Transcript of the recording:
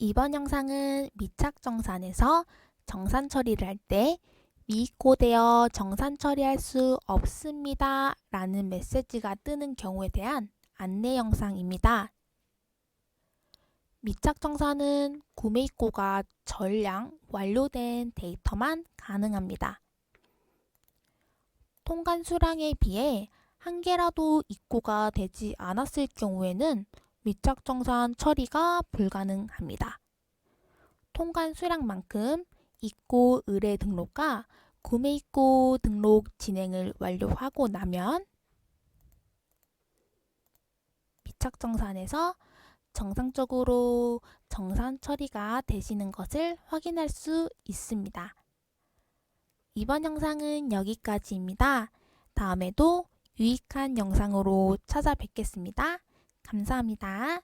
이번 영상은 미착정산에서 정산 처리를 할 때 미입고되어 정산 처리할 수 없습니다 라는 메시지가 뜨는 경우에 대한 안내 영상입니다. 미착정산은 구매 입고가 전량 완료된 데이터만 가능합니다. 통관 수량에 비해 한 개라도 입고가 되지 않았을 경우에는 미착정산 처리가 불가능합니다. 통관 수량만큼 입고 의뢰 등록과 구매 입고 등록 진행을 완료하고 나면 미착정산에서 정상적으로 정산 처리가 되시는 것을 확인할 수 있습니다. 이번 영상은 여기까지입니다. 다음에도 유익한 영상으로 찾아뵙겠습니다. 감사합니다.